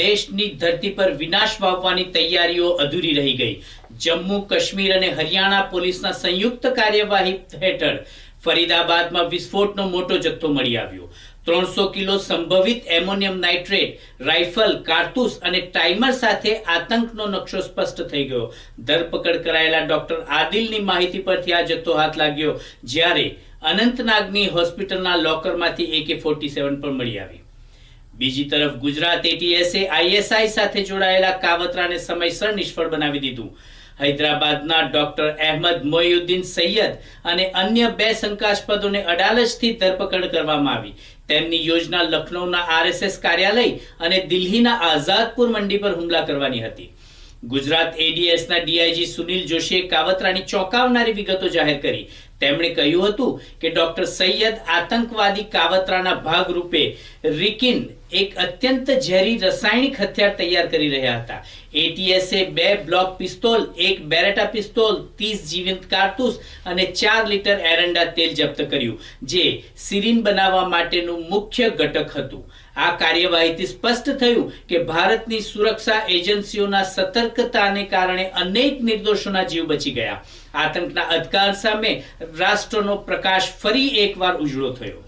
દેશની ધરતી પર વિનાશ વાવવાની તૈયારીઓ અધૂરી રહી ગઈ. જમ્મુ, કાશ્મીર અને હરિયાણા પોલીસના સંયુક્ત કાર્યવાહી હેઠળ ફરીદાબાદમાં વિસ્ફોટનો મોટો જથ્થો મળી આવ્યો. ત્રણસો કિલો સંભવિત એમોનિયમ નાઇટ્રેટ, રાઇફલ, કારતૂસ અને ટાઈમર સાથે આતંકનો નકશો સ્પષ્ટ થઈ ગયો. ધરપકડ કરાયેલા ડોક્ટર આદિલની માહિતી પરથી આ જથ્થો હાથ લાગ્યો, જ્યારે અનંતનાગની હોસ્પિટલના લોકરમાંથી એકે ફોર્ટી સેવન પણ મળી આવી. બીજી તરફ ગુજરાત એટીએસે આઈએસઆઈ સાથે જોડાયેલા કાવતરાને સમયસર નિષ્ફળ બનાવી દીધું. હૈદરાબાદના ડોક્ટર અહેમદ મોયુદ્દીન સૈયદ અને અન્ય બે શંકાસ્પદોને અડાલજથી ધરપકડ કરવામાં આવી. તેમની યોજના લખનૌના આરએસએસ કાર્યાલય અને દિલ્હીના આઝાદપુર મંડી પર હુમલા કરવાની હતી. ગુજરાત એડીએસના ડીઆઈજી સુનિલ જોશીએ કાવતરાની ચોંકાવનારી વિગતો જાહેર કરી. તેમણે કહ્યું હતું કે ડોક્ટર સૈયદ આતંકવાદી કાવતરાના ભાગરૂપે રિકિન એક અત્યંત ઝેરી રસાયણિક હથિયાર તૈયાર કરી રહ્યા હતા. એટીએસએ બે બ્લોક પિસ્તોલ, એક બેરેટા પિસ્તોલ, ત્રીસ જીવંત કારતૂસ અને ચાર લીટર એરંડા તેલ જપ્ત કર્યું, જે સિરીન બનાવવા માટેનું મુખ્ય ઘટક હતું. આ કાર્યવાહીથી સ્પષ્ટ થયું કે ભારતની સુરક્ષા એજન્સીઓના સતર્કતાને કારણે અનેક નિર્દોષોના જીવ બચી ગયા. આતંકના અધકાર સામે રાષ્ટ્રનો પ્રકાશ ફરી એકવાર ઉજળો થયો.